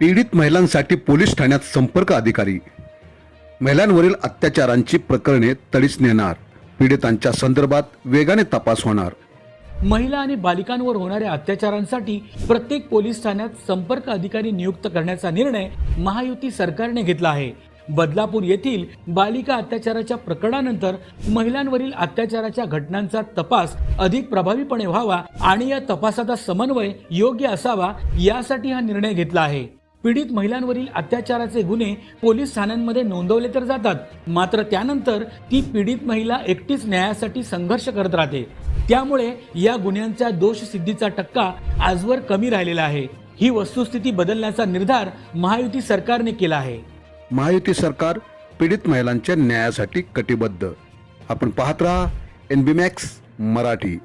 पीडित महिलांसाठी पोलीस ठाण्यात संपर्क अधिकारी. महिलांवरील अत्याचारांची प्रकरणे तडीस नेणार. पीडितांच्या संदर्भात वेगाने तपास होणार. महिला आणि बालिकांवर होणाऱ्या अत्याचारांसाठी प्रत्येक पोलीस ठाण्यात संपर्क अधिकारी नियुक्त करण्याचा निर्णय महायुती सरकारने घेतला आहे. बदलापूर येथील बालिका अत्याचाराच्या प्रकरणानंतर महिलांवरील अत्याचाराच्या घटनांचा तपास अधिक प्रभावीपणे व्हावा आणि या तपासाचा समन्वय योग्य असावा यासाठी हा निर्णय घेतला आहे. पीडित महिलांवरील अत्याचाराचे गुन्हे पोलीस ठाण्यांमध्ये नोंदवले तर जातात. मात्र त्यानंतर ती पीडित महिला एकटीच न्यायासाठी संघर्ष करत राहते. त्यामुळे या गुन्ह्यांच्या दोष सिद्धीचा टक्का आजवर कमी राहिलेला आहे. ही वस्तुस्थिती बदलण्याचा निर्धार महायुती सरकारने केला आहे. महायुती सरकार पीडित महिलांच्या न्यायासाठी कटिबद्ध. आपण पाहत राहा एन बी मॅक्स मराठी.